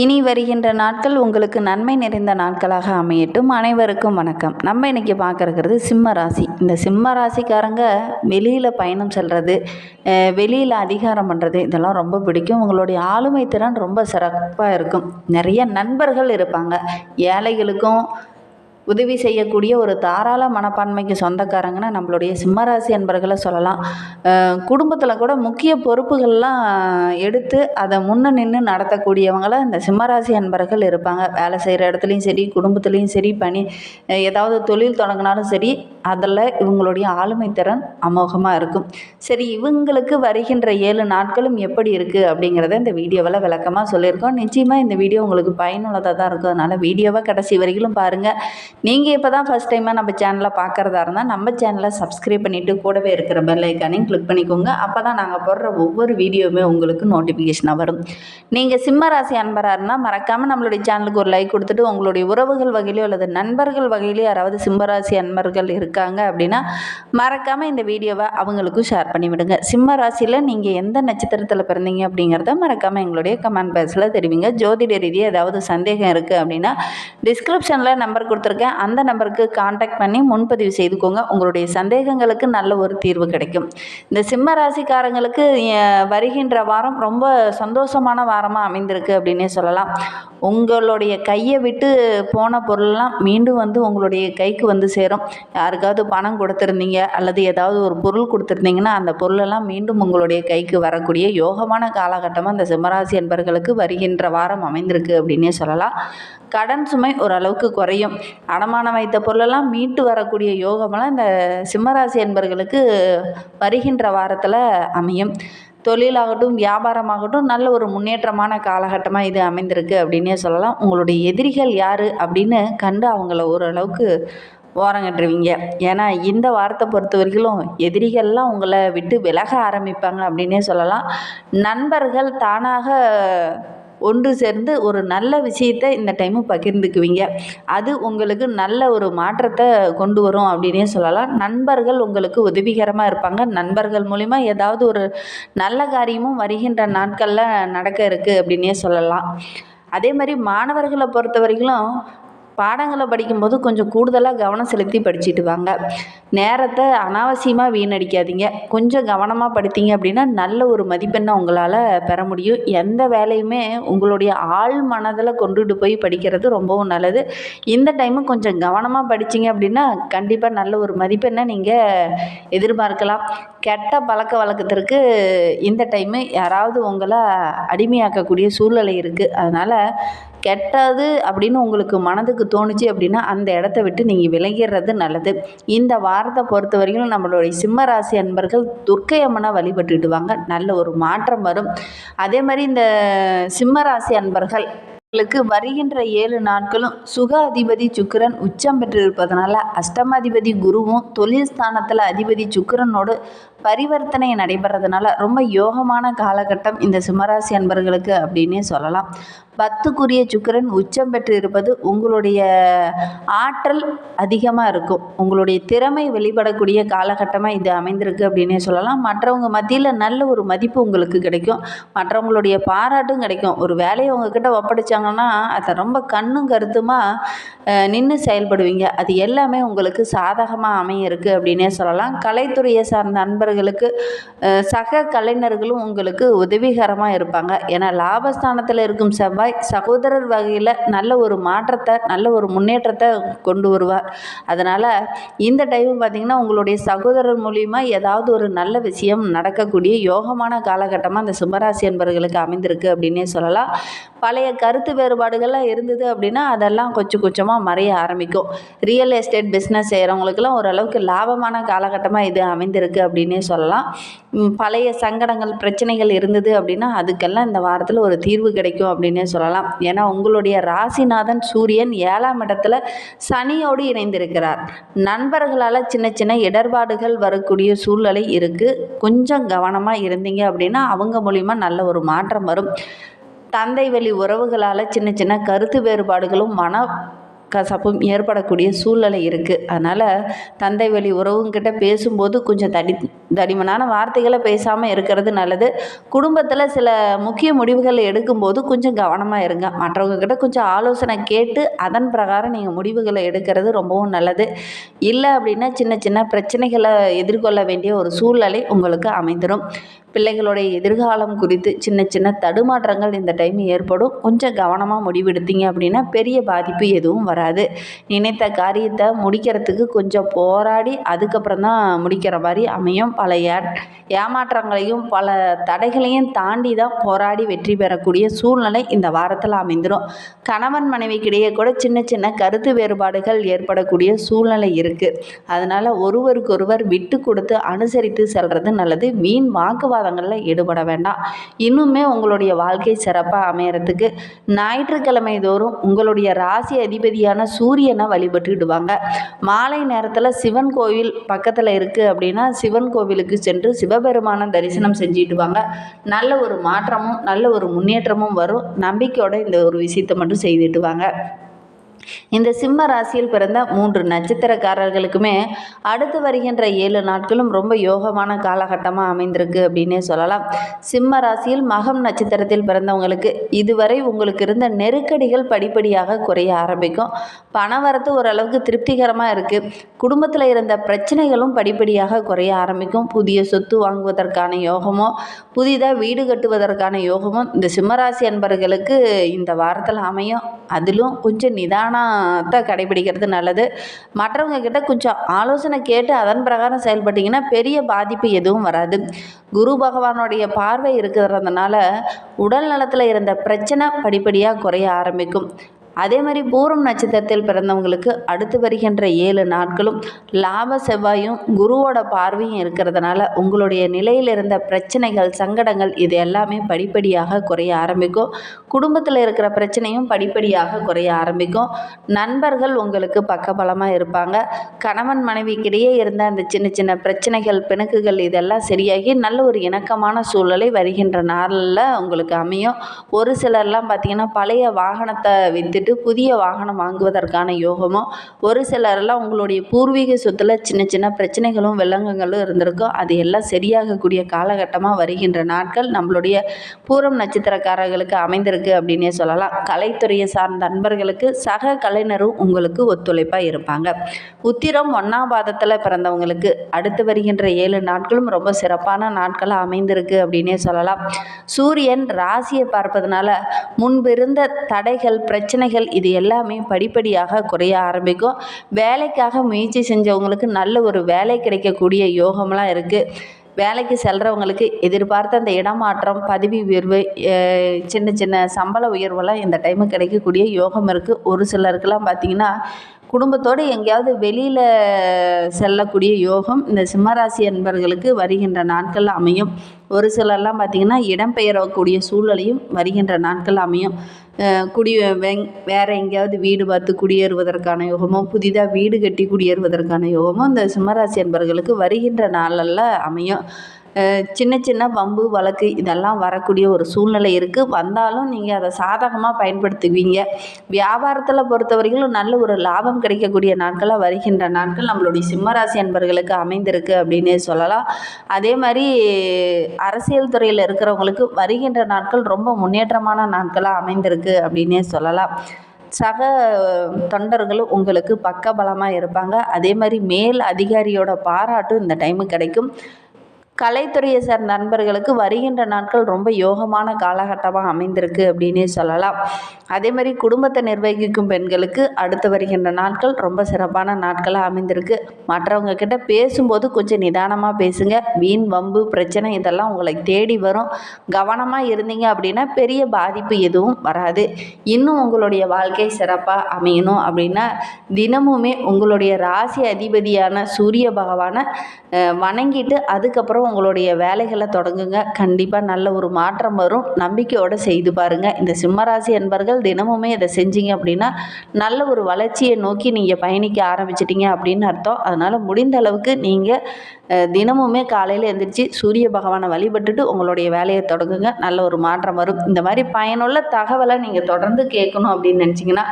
இனி வருகின்ற நாட்கள் உங்களுக்கு நன்மை நிறைந்த நாட்களாக அமையட்டும். அனைவருக்கும் வணக்கம். நம்ம இன்றைக்கி பார்க்குறது சிம்ம ராசி. இந்த சிம்ம ராசிக்காரங்க வெளியில் பயணம் செல்வது வெளியில் அதிகாரம் பண்ணுறது இதெல்லாம் ரொம்ப பிடிக்கும். உங்களுடைய ஆளுமை திறன் ரொம்ப சிறப்பாக இருக்கும். நிறைய நண்பர்கள் இருப்பாங்க. ஏழைகளுக்கும் உதவி செய்யக்கூடிய ஒரு தாராள மனப்பான்மைக்கு சொந்தக்காரங்கன்னா நம்மளுடைய சிம்மராசி அன்பர்களை சொல்லலாம். குடும்பத்தில் கூட முக்கிய பொறுப்புகள்லாம் எடுத்து அதை முன்ன நின்று நடத்தக்கூடியவங்கள இந்த சிம்மராசி அன்பர்கள் இருப்பாங்க. வேலை செய்கிற இடத்துலையும் சரி குடும்பத்துலேயும் சரி பணி ஏதாவது தொழில் தொடங்கினாலும் சரி அதில் இவங்களுடைய ஆளுமை திறன் அமோகமாக இருக்கும். சரி இவங்களுக்கு வருகின்ற ஏழு நாட்களும் எப்படி இருக்குது அப்படிங்கிறத இந்த வீடியோவில் விளக்கமாக சொல்லியிருக்கோம். நிச்சயமாக இந்த வீடியோ உங்களுக்கு பயனுள்ளதாக தான் இருக்கும். அதனால் வீடியோவை கடைசி வரைக்கும் பாருங்கள் நீங்கள் இப்போ தான் ஃபஸ்ட் டைமாக நம்ம சேனலை பார்க்குறதா இருந்தால் நம்ம சேனலை சப்ஸ்கிரைப் பண்ணிவிட்டு கூடவே இருக்கிற பெல் ஐக்கானையும் கிளிக் பண்ணிக்கோங்க. அப்போ தான் நாங்கள் போடுற ஒவ்வொரு வீடியோவுமே உங்களுக்கு நோட்டிஃபிகேஷனாக வரும். நீங்கள் சிம்ம ராசி அன்பராக இருந்தால் மறக்காமல் நம்மளுடைய சேனலுக்கு ஒரு லைக் கொடுத்துட்டு உங்களுடைய உறவுகள் வகையிலோ அல்லது நண்பர்கள் வகையிலோ யாராவது சிம்மராசி அன்பர்கள் இருக்காங்க அப்படின்னா மறக்காமல் இந்த வீடியோவை அவங்களுக்கும் ஷேர் பண்ணிவிடுங்க சிம்ம ராசியில் நீங்கள் எந்த நட்சத்திரத்தில் பிறந்தீங்க அப்படிங்கிறத மறக்காமல் எங்களுடைய கமெண்ட் பாக்ஸில் தெரிவிங்க. ஜோதிட ரீதியாக ஏதாவது சந்தேகம் இருக்குது அப்படின்னா டிஸ்கிரிப்ஷனில் நம்பர் கொடுத்துருக்கேன் அந்த நம்பருக்கு காண்டாக்ட் பண்ணி முன்பதிவு செய்துக்கோங்க. உங்களுடைய சந்தேகங்களுக்கு நல்ல ஒரு தீர்வு கிடைக்கும். இந்த சிம்ம ராசிக்காரங்களுக்கு வருகின்ற வாரம் ரொம்ப சந்தோஷமான வாரமாக அமைந்திருக்கு அப்படின்னே சொல்லலாம். உங்களுடைய கையை விட்டு போன பொருள்லாம் மீண்டும் வந்து உங்களுடைய கைக்கு வந்து சேரும். யாருக்காவது பணம் கொடுத்துருந்தீங்க அல்லது ஏதாவது ஒரு பொருள் கொடுத்துருந்தீங்கன்னா அந்த பொருளெல்லாம் மீண்டும் உங்களுடைய கைக்கு வரக்கூடிய யோகமான காலகட்டமாக அந்த சிம்மராசி என்பர்களுக்கு வருகின்ற வாரம் அமைந்திருக்கு அப்படின்னே சொல்லலாம். கடன் சுமை ஓரளவுக்கு குறையும். அடமானம் வைத்த பொருளெல்லாம் மீட்டு வரக்கூடிய யோகமெல்லாம் இந்த சிம்மராசி என்பர்களுக்கு வருகின்ற வாரத்தில் அமையும். தொழிலாகட்டும் வியாபாரமாகட்டும் நல்ல ஒரு முன்னேற்றமான காலகட்டமாக இது அமைந்திருக்கு அப்படின்னே சொல்லலாம். உங்களுடைய எதிரிகள் யார் அப்படின்னு கண்டு அவங்கள ஓரளவுக்கு ஓரங்கட்டுருவீங்க ஏன்னா இந்த வாரத்தை பொறுத்த வரைக்கும் எதிரிகள்லாம் உங்களை விட்டு விலக ஆரம்பிப்பாங்க அப்படின்னே சொல்லலாம். நண்பர்கள் தானாக ஒன்று சேர்ந்து ஒரு நல்ல விஷயத்தை இந்த டைமு பகிர்ந்துக்குவீங்க. அது உங்களுக்கு நல்ல ஒரு மாற்றத்தை கொண்டு வரும் அப்படின்னே சொல்லலாம். நண்பர்கள் உங்களுக்கு உதவிகரமாக இருப்பாங்க. நண்பர்கள் மூலிமா ஏதாவது ஒரு நல்ல காரியமும் வருகின்ற நாட்களில் நடக்க இருக்குது அப்படின்னே சொல்லலாம். அதே மாதிரி மாணவர்களை பொறுத்த வரைக்கும் பாடங்களை படிக்கும்போது கொஞ்சம் கூடுதலாக கவனம் செலுத்தி படிச்சுட்டு வாங்க. நேரத்தை அனாவசியமாக வீணடிக்காதீங்க. கொஞ்சம் கவனமாக படித்தீங்க அப்படின்னா நல்ல ஒரு மதிப்பெண்ணை உங்களால் பெற முடியும். எந்த வேலையுமே உங்களுடைய ஆள் மனதில் கொண்டுட்டு போய் படிக்கிறது ரொம்பவும் நல்லது. இந்த டைமு கொஞ்சம் கவனமாக படித்தீங்க அப்படின்னா கண்டிப்பாக நல்ல ஒரு மதிப்பெண்ணை நீங்கள் எதிர்பார்க்கலாம். கெட்ட பழக்க வழக்கத்திற்கு இந்த டைமு யாராவது உங்களை அடிமையாக்கக்கூடிய சூழ்நிலை இருக்குது அதனால் கெட்டது அப்படின்னு உங்களுக்கு மனதுக்கு தோணுச்சு அப்படின்னா அந்த இடத்த விட்டு நீங்கள் விலகிடுறது நல்லது. இந்த வாரத்தை பொறுத்த வரைக்கும் நம்மளுடைய சிம்ம ராசி அன்பர்கள் துர்க்கை அம்மனை வழிபட்டுடுவாங்க நல்ல ஒரு மாற்றம் வரும். அதே மாதிரி இந்த சிம்ம ராசி அன்பர்கள் உங்களுக்கு வருகின்ற ஏழு நாட்களும் சுக அதிபதி சுக்கிரன் உச்சம் பெற்றிருப்பதனால அஷ்டமாதிபதி குருவும் தொழில் ஸ்தானத்தில் அதிபதி சுக்கிரனோடு பரிவர்த்தனை நடைபெறதுனால ரொம்ப யோகமான காலகட்டம் இந்த சிம்மராசி அன்பர்களுக்கு அப்படின்னே சொல்லலாம். பத்துக்குரிய சுக்கரன் உச்சம் பெற்று இருப்பது உங்களுடைய ஆற்றல் அதிகமாக இருக்கும். உங்களுடைய திறமை வெளிப்படக்கூடிய காலகட்டமாக இது அமைந்திருக்கு அப்படின்னே சொல்லலாம். மற்றவங்க மத்தியில் நல்ல ஒரு மதிப்பு உங்களுக்கு கிடைக்கும். மற்றவங்களுடைய பாராட்டும் கிடைக்கும். ஒரு வேலையை உங்ககிட்ட ஒப்படைச்சாங்கன்னா அதை ரொம்ப கண்ணும் கருத்துமாக நின்று செயல்படுவீங்க. அது எல்லாமே உங்களுக்கு சாதகமாக அமைய இருக்குது அப்படின்னே சொல்லலாம். கலைத்துறையை சார்ந்த நண்பர்களுக்கு சக கலைஞர்களும் உங்களுக்கு உதவிகரமாக இருப்பாங்க. ஏன்னா லாபஸ்தானத்தில் இருக்கும் செவ்வாய் தாய் சகோதரர் வகையில் நல்ல ஒரு மாற்றத்தை நல்ல ஒரு முன்னேற்றத்தை கொண்டு வருவார். அதனால் இந்த டைம் பார்த்திங்கன்னா உங்களுடைய சகோதரர் மூலிமா ஏதாவது ஒரு நல்ல விஷயம் நடக்கக்கூடிய யோகமான காலகட்டமாக அந்த சிம்மராசி என்பவர்களுக்கு அமைந்திருக்கு அப்படின்னே சொல்லலாம். பழைய கருத்து வேறுபாடுகள்லாம் இருந்தது அப்படின்னா அதெல்லாம் கொஞ்சம் கொஞ்சமாக மறைய ஆரம்பிக்கும். ரியல் எஸ்டேட் பிஸ்னஸ் செய்கிறவங்களுக்கெல்லாம் ஓரளவுக்கு லாபமான காலகட்டமாக இது அமைந்திருக்கு அப்படின்னே சொல்லலாம். பழைய சங்கடங்கள் பிரச்சனைகள் இருந்தது அப்படின்னா அதுக்கெல்லாம் இந்த வாரத்தில் ஒரு தீர்வு கிடைக்கும் அப்படின்னே சொல்லலாம். ஏன்னா உங்களுடைய ராசிநாதன் சூரியன் ஏழாம் இடத்துல சனியோடு இணைந்திருக்கிறார். நண்பர்களால் சின்ன சின்ன இடர்பாடுகள் வரக்கூடிய சூழ்நிலை இருக்குது கொஞ்சம் கவனமாக இருந்தீங்க அப்படின்னா அவங்க மூலிமா நல்ல ஒரு மாற்றம் வரும். தந்தை வழி உறவுகளால் சின்ன சின்ன கருத்து வேறுபாடுகளும் மன கசப்பும் ஏற்படக்கூடிய சூழ்நிலை இருக்குது அதனால் தந்தை வழி உறவுங்கிட்ட பேசும்போது கொஞ்சம் தடி தடிமனான வார்த்தைகளை பேசாமல் இருக்கிறது நல்லது. குடும்பத்தில் சில முக்கிய முடிவுகள் எடுக்கும்போது கொஞ்சம் கவனமாக இருங்க. மற்றவங்கக்கிட்ட கொஞ்சம் ஆலோசனை கேட்டு அதன் பிரகாரம் நீங்கள் முடிவுகளை எடுக்கிறது ரொம்பவும் நல்லது. இல்லை அப்படின்னா சின்ன சின்ன பிரச்சனைகளை எதிர்கொள்ள வேண்டிய ஒரு சூழ்நிலை உங்களுக்கு அமைந்துடும் பிள்ளைகளுடைய எதிர்காலம் குறித்து சின்ன சின்ன தடுமாற்றங்கள் இந்த டைம் ஏற்படும். கொஞ்சம் கவனமாக முடிவெடுத்தீங்க அப்படின்னா பெரிய பாதிப்பு எதுவும் வராது. நினைத்த காரியத்தை முடிக்கிறதுக்கு கொஞ்சம் போராடி அதுக்கப்புறம் தான் முடிக்கிற மாதிரி அமையும். பல ஏ ஏமாற்றங்களையும் பல தடைகளையும் தாண்டி தான் போராடி வெற்றி பெறக்கூடிய சூழ்நிலை இந்த வாரத்தில் அமைந்துடும் கணவன் மனைவிக்கிடையே கூட சின்ன சின்ன கருத்து வேறுபாடுகள் ஏற்படக்கூடிய சூழ்நிலை இருக்குது அதனால் ஒருவருக்கொருவர் விட்டு கொடுத்து அனுசரித்து செல்வது நல்லது. வீண் வாக்குவாதங்களில் ஈடுபட வேண்டாம். இன்னுமே உங்களுடைய வாழ்க்கை சிறப்பாக அமையறதுக்கு ஞாயிற்றுக்கிழமை தோறும் உங்களுடைய ராசி அதிபதியாக அதிபதியான சூரியனை வழிபட்டுடுவாங்க மாலை நேரத்தில் சிவன் கோவில் பக்கத்தில் இருக்குது அப்படின்னா சிவன் கோவிலுக்கு சென்று சிவபெருமான தரிசனம் செஞ்சுட்டுவாங்க நல்ல ஒரு மாற்றமும் நல்ல ஒரு முன்னேற்றமும் வரும். நம்பிக்கையோடு இந்த ஒரு விஷயத்தை மட்டும் செய்துட்டுவாங்க. இந்த சிம்ம ராசியில் பிறந்த மூன்று நட்சத்திரக்காரர்களுக்குமே அடுத்து வருகின்ற ஏழு நாட்களும் ரொம்ப யோகமான காலகட்டமாக அமைந்திருக்கு அப்படின்னே சொல்லலாம். சிம்ம ராசியில் மகம் நட்சத்திரத்தில் பிறந்தவங்களுக்கு இதுவரை உங்களுக்கு இருந்த நெருக்கடிகள் படிப்படியாக குறைய ஆரம்பிக்கும். பணவரத்து ஓரளவுக்கு திருப்திகரமாக இருக்குது குடும்பத்தில் இருந்த பிரச்சனைகளும் படிப்படியாக குறைய ஆரம்பிக்கும். புதிய சொத்து வாங்குவதற்கான யோகமோ புதிதாக வீடு கட்டுவதற்கான யோகமும் இந்த சிம்மராசி அன்பர்களுக்கு இந்த வாரத்தில் அமையும். அதிலும் கொஞ்சம் நிதானத்தை கடைபிடிக்கிறது நல்லது. மற்றவங்க கிட்ட கொஞ்சம் ஆலோசனை கேட்டு அதன் பிரகாரம் செயல்பட்டிங்கன்னா பெரிய பாதிப்பு எதுவும் வராது. குரு பகவானுடைய பார்வை இருக்கிறதுனால உடல் நலத்தில் இருந்த பிரச்சனை படிப்படியாக குறைய ஆரம்பிக்கும். அதே மாதிரி பூரம் நட்சத்திரத்தில் பிறந்தவங்களுக்கு அடுத்து வருகின்ற ஏழு நாட்களும் லாப செவ்வாயும் குருவோட பார்வையும் இருக்கிறதுனால உங்களுடைய நிலையில் இருந்த பிரச்சனைகள் சங்கடங்கள் இது எல்லாமே படிப்படியாக குறைய ஆரம்பிக்கும். குடும்பத்தில் இருக்கிற பிரச்சனையும் படிப்படியாக குறைய ஆரம்பிக்கும். நண்பர்கள் உங்களுக்கு பக்கபலமாக இருப்பாங்க. கணவன் மனைவிக்கிடையே இருந்த அந்த சின்ன சின்ன பிரச்சனைகள் பிணக்குகள் இதெல்லாம் சரியாகி நல்ல ஒரு இணக்கமான சூழலை வருகின்ற நாளில் உங்களுக்கு அமையும். ஒரு சிலர்லாம் பார்த்திங்கன்னா பழைய வாகனத்தை விற்றுட்டு புதிய வாகனம் வாங்குவதற்கான யோகமும் ஒரு சிலரெல்லாம் உங்களுடைய பூர்வீக சொத்தில் சின்ன சின்ன பிரச்சனைகளும் வில்லங்கங்களும் இருந்திருக்கும். அது எல்லாம் சரியாகக்கூடிய காலகட்டமாக வருகின்ற நாட்கள் நம்மளுடைய பூரம் நட்சத்திரக்காரர்களுக்கு அமைந்திருக்கு அப்படின்னே சொல்லலாம். கலைத்துறையை சார்ந்த நண்பர்களுக்கு சக கலைஞரும் உங்களுக்கு ஒத்துழைப்பாக இருப்பாங்க. உத்திரம் ஒன்றாம் பாதத்தில் பிறந்தவங்களுக்கு அடுத்து வருகின்ற ஏழு நாட்களும் ரொம்ப சிறப்பான நாட்களாக அமைந்திருக்கு அப்படின்னே சொல்லலாம். சூரியன் ராசியை பார்ப்பதனால முன்பிருந்த தடைகள் பிரச்சனைகள் இது எல்லாமே படிப்படியாக குறைய ஆரம்பிக்கும். வேலைக்காக முயற்சி செஞ்சவங்களுக்கு நல்ல ஒரு வேலை கிடைக்கக்கூடிய யோகம்லாம் இருக்குது வேலைக்கு செல்கிறவங்களுக்கு எதிர்பார்த்த அந்த இடமாற்றம் பதவி உயர்வு சின்ன சின்ன சம்பள உயர்வெல்லாம் இந்த டைமு கிடைக்கக்கூடிய யோகம் இருக்குது ஒரு சிலருக்கெல்லாம் பார்த்திங்கன்னா குடும்பத்தோடு எங்கேயாவது வெளியில் செல்லக்கூடிய யோகம் இந்த சிம்மராசி அன்பர்களுக்கு வருகின்ற நாட்கள் அமையும். ஒரு சிலர்லாம் பார்த்திங்கன்னா இடம்பெயரக்கூடிய சூழலையும் வருகின்ற நாட்கள் அமையும். குடி வெங் வேறு எங்கேயாவது வீடு பார்த்து குடியேறுவதற்கான யோகமும் புதிதாக வீடு கட்டி குடியேறுவதற்கான யோகமும் இந்த சிம்மராசி அன்பர்களுக்கு வருகின்ற நாளெல்லாம் அமையும். சின்ன சின்ன வம்பு வழக்கு இதெல்லாம் வரக்கூடிய ஒரு சூழ்நிலை இருக்குது வந்தாலும் நீங்கள் அதை சாதகமாக பயன்படுத்துவீங்க. வியாபாரத்தில் பொறுத்தவரைக்கும் நல்ல ஒரு லாபம் கிடைக்கக்கூடிய நாட்களாக வருகின்ற நாட்கள் நம்மளுடைய சிம்மராசி அன்பர்களுக்கு அமைந்திருக்கு அப்படின்னே சொல்லலாம். அதே மாதிரி அரசியல் துறையில் இருக்கிறவங்களுக்கு வருகின்ற நாட்கள் ரொம்ப முன்னேற்றமான நாட்களாக அமைந்திருக்கு அப்படின்னே சொல்லலாம். சக தொண்டர்களும் உங்களுக்கு பக்கபலமாக இருப்பாங்க. அதே மாதிரி மேல் அதிகாரியோட பாராட்டும் இந்த டைமு கிடைக்கும். கலைத்துறையை சார்ந்த நண்பர்களுக்கு வருகின்ற நாட்கள் ரொம்ப யோகமான காலகட்டமாக அமைந்திருக்கு அப்படின்னே சொல்லலாம். அதே மாதிரி குடும்பத்தை நிர்வகிக்கும் பெண்களுக்கு அடுத்து வருகின்ற நாட்கள் ரொம்ப சிறப்பான நாட்களாக அமைந்திருக்கு. மற்றவங்க கிட்ட பேசும்போது கொஞ்சம் நிதானமாக பேசுங்க. வீண் வம்பு பிரச்சனை இதெல்லாம் உங்களை தேடி வரும். கவனமாக இருந்தீங்க அப்படின்னா பெரிய பாதிப்பு எதுவும் வராது. இன்னும் உங்களுடைய வாழ்க்கை சிறப்பாக அமையணும் அப்படின்னா தினமுமே உங்களுடைய ராசி அதிபதியான சூரிய பகவானை வணங்கிட்டு அதுக்கப்புறம் உங்களுடைய வேலைகளை தொடங்குங்க. கண்டிப்பாக நல்ல ஒரு மாற்றம் வரும். நம்பிக்கையோடு செய்து பாருங்கள் இந்த சிம்மராசி என்பர்கள் தினமுமே இதை செஞ்சீங்க அப்படின்னா நல்ல ஒரு வளர்ச்சியை நோக்கி நீங்கள் பயணிக்க ஆரம்பிச்சிட்டிங்க அப்படின்னு அர்த்தம். அதனால் முடிந்த அளவுக்கு நீங்கள் தினமுமே காலையில் எழுந்திரிச்சு சூரிய பகவானை வழிபட்டுட்டு உங்களுடைய வேலையை தொடங்குங்க. நல்ல ஒரு மாற்றம் வரும். இந்த மாதிரி பயனுள்ள தகவலை நீங்கள் தொடர்ந்து கேட்கணும் அப்படின்னு நினச்சிங்கன்னா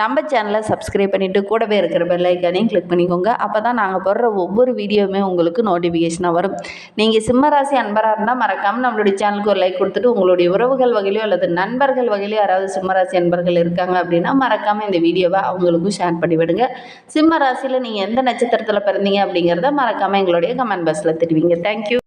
நம்ம சேனலை சப்ஸ்கிரைப் பண்ணிவிட்டு கூடவே இருக்கிற பெல்லைக்கானையும் கிளிக் பண்ணிக்கோங்க. அப்போ தான் நாங்கள் போடுற ஒவ்வொரு வீடியோவுமே உங்களுக்கு நோட்டிஃபிகேஷனாக வரும். நீங்கள் சிம்மராசி அன்பராக இருந்தால் மறக்காமல் நம்மளுடைய சேனலுக்கு ஒரு லைக் கொடுத்துட்டு உங்களுடைய உறவுகள் வகையிலையோ அல்லது நண்பர்கள் வகையிலோ யாராவது சிம்மராசி அன்பர்கள் இருக்காங்க அப்படின்னா மறக்காமல் இந்த வீடியோவை அவங்களுக்கும் ஷேர் பண்ணி விடுங்க. சிம்ம ராசியில் நீங்கள் எந்த நட்சத்திரத்தில் பிறந்தீங்க அப்படிங்கிறத மறக்காமல் எங்களுடைய கமெண்ட் பாக்ஸில் தெரிவிங்க. தேங்க்யூ